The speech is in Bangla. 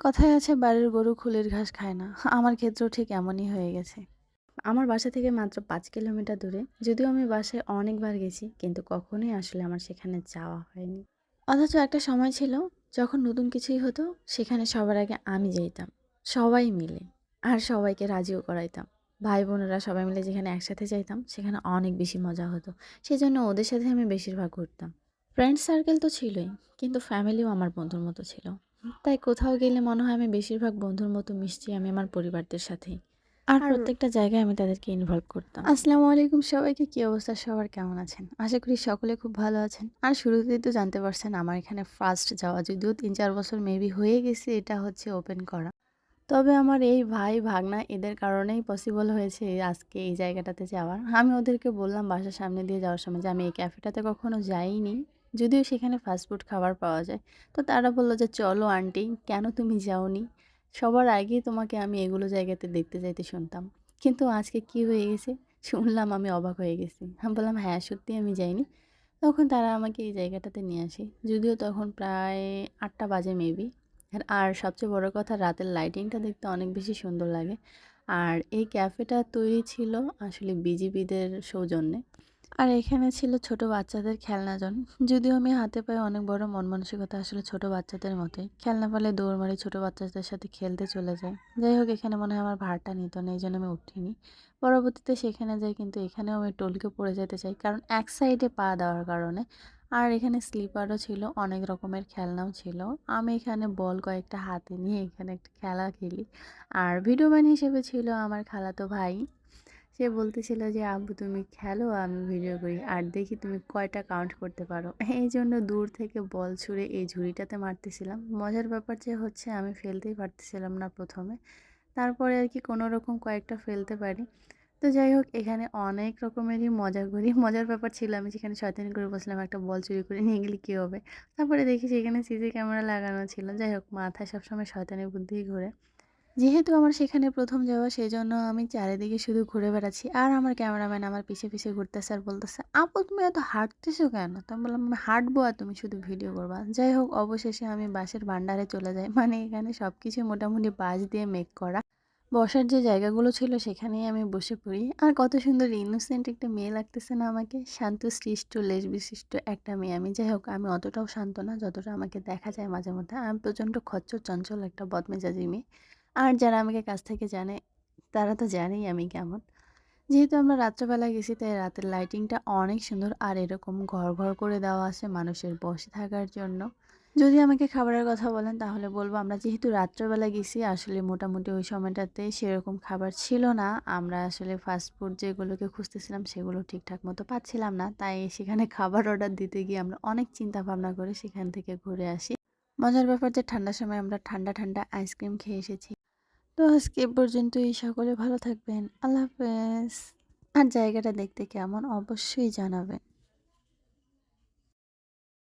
কথায় আছে, বাড়ির গরু খুলের ঘাস খায় না। আমার ক্ষেত্রেও ঠিক এমনই হয়ে গেছে। আমার বাসা থেকে মাত্র পাঁচ কিলোমিটার দূরে। যদিও আমি বাসায় অনেকবার গেছি, কিন্তু কখনোই আসলে আমার সেখানে যাওয়া হয়নি। অথচ একটা সময় ছিল, যখন নতুন কিছুই হতো, সেখানে সবার আগে আমি যেতাম। সবাই মিলে। আর সবাইকে রাজিও করাইতাম। ভাই বোনেরা সবাই মিলে যেখানে একসাথে যাইতাম, সেখানে অনেক বেশি মজা হতো। সেই জন্য ওদের সাথে আমি বেশিরভাগ ঘুরতাম। ফ্রেন্ড সার্কেল তো ছিলই, কিন্তু ফ্যামিলিও আমার বন্ধুর মতো ছিল। তাই কোথাও গেলে মনে হয় আমি বেশিরভাগ বন্ধুর মতো মিশছি আমি আমার পরিবারদের সাথেই। আর প্রত্যেকটা জায়গায় আমি তাদেরকে ইনভলভ করতাম। আসসালামু আলাইকুম সবাইকে কি অবস্থা? সবার কেমন আছেন? আশা করি সকলে খুব ভালো আছেন। আর শুরুতেই তো জানতে পারছেন আমার এখানে ফার্স্ট যাওয়া যদিও তিন চার বছর মেবি হয়ে গেছে এটা হচ্ছে ওপেন করা। তবে আমার এই ভাই ভাগনা এদের কারণেই পসিবল হয়েছে আজকে এই জায়গাটাতে যাওয়ার। আমি ওদেরকে বললাম বাসার সামনে দিয়ে যাওয়ার সময় যে আমি এই ক্যাফেটাতে কখনো যাইনি। যদিও সেখানে ফাস্টফুড খাবার পাওয়া যায়। তো তারা বলল যে, চলো আন্টি কেন তুমি যাওনি? সবার আগেই তোমাকে আমি এগুলো জায়গাতে দেখতে যাইতে শুনতাম। কিন্তু আজকে কি হয়ে গেছে? শুনলাম আমি অবাক হয়ে গেছি। আমি বললাম হ্যাঁ সত্যি আমি যাইনি। তখন তারা আমাকে এই জায়গাটাতে নিয়ে আসে। যদিও তখন প্রায় আটটা বাজে মেবি আর সবচেয়ে বড় কথা, রাতের লাইটিংটা দেখতে অনেক বেশি সুন্দর লাগে। আর এই ক্যাফেটা তৈরি ছিল আসলে বিজিবিদের সৌজন্যে। আর এখানে ছিল ছোট বাচ্চাদের খেলনা জন। যদিও আমি হাতে পায়ে অনেক বড় মন মানসিকতা আসলে ছোট বাচ্চাদের মতোই। খেলনা পেলে দৌড় মারি ছোট বাচ্চাদের সাথে খেলতে চলে যায়। যাই হোক, এখানে মনে হয় আমার ভাড়টা নিত না, এই জন্য আমি উঠিনি। পরবর্তীতে সেখানে যাই, কিন্তু এখানেও আমি টলকে পড়ে যেতে চাই, কারণ এক সাইডে পা দেওয়ার কারণে। আর এখানে স্লিপারও ছিল, অনেক রকমের খেলনাও ছিল। আমি এখানে বল কয়েকটা হাতে নিয়ে এখানে একটা খেলা খেলি। আর ভিডিও ম্যান হিসেবে ছিল আমার খালাতো ভাই। সে বলতেছিল যে, আব্বু তুমি খেলো, আমি ভিডিও করি। আর দেখি তুমি কয়টা কাউন্ট করতে পারো। এই জন্য দূর থেকে বল ছুঁড়ে এই ঝুড়িটাতে মারতেছিলাম। মজার ব্যাপার যে হচ্ছে, আমি ফেলতেই পারতেছিলাম না প্রথমে। তারপরে আর কি কোনো রকম কয়েকটা ফেলতে পারি। তো যাই হোক, এখানে অনেক রকমেরই মজা করি। মজার ব্যাপার ছিল, আমি সেখানে শয়তানি করে বসলাম, একটা বল চুরি করে নিয়ে গেলে কী হবে? তারপরে দেখি সেখানে সিসি ক্যামেরা লাগানো ছিল। যাই হোক, মাথায় সবসময় শয়তানি বুদ্ধিই ঘুরে। যেহেতু আমার সেখানে প্রথম যাওয়া সেই জন্য আমি চারিদিকে শুধু ঘুরে বেড়াচ্ছি। আর আমার ক্যামেরাম্যান আমার পিছে পিছে ঘুরতেছে আর বলতেছে, আপু, তুমি এত হাঁটতেছো কেন? তো আমি বললাম, আমি হাঁটবো আর তুমি শুধু ভিডিও করবা। যাই হোক, অবশেষে আমি বাসের ভান্ডারে চলে যাই। মানে এখানে সব কিছু মোটামুটি বাস দিয়ে মেক করা। বসার যে জায়গাগুলো ছিল, সেখানেই আমি বসে পড়ি। আর কত সুন্দর ইনোসেন্ট একটা মেয়ে লাগতেছে না আমাকে। শান্ত, সৃষ্ট, লেশ বিশিষ্ট একটা মেয়ে আমি। যাই হোক, আমি অতটাও শান্ত না, যতটা আমাকে দেখা যায় মাঝে মধ্যে। আমি প্রচণ্ড খচ্চর, চঞ্চল একটা বদমেজাজি মেয়ে। আর যারা আমাকে কাছ থেকে জানে, তারা তো জানেই আমি কেমন। যেহেতু আমরা রাত্রেবেলা গেছি, তাই রাতের লাইটিংটা অনেক সুন্দর আর এরকম ঘর ঘর করে দেওয়া আছে মানুষের বসে থাকার জন্য। যদি আমাকে খাবারের কথা বলেন, তাহলে বলব আমরা যেহেতু রাত্রেবেলা গেছি, আসলে মোটামুটি ওই সময়টাতে সেরকম খাবার ছিল না। আমরা আসলে ফাস্টফুড যেগুলোকে খুঁজতেছিলাম, সেগুলো ঠিকঠাক মতো পাচ্ছিলাম না। তাই সেখানে খাবার অর্ডার দিতে গিয়ে আমরা অনেক চিন্তা ভাবনা করে সেখান থেকে ঘুরে আসি। মজার ব্যাপার যে ঠান্ডার সময় আমরা ঠান্ডা ঠান্ডা আইসক্রিম খেয়ে এসেছি। তো আজকে পর্যন্ত এই সকলে ভালো থাকবেন। আল্লাহ হাফেজ। আর জায়গাটা দেখতে কেমন? অবশ্যই জানাবেন।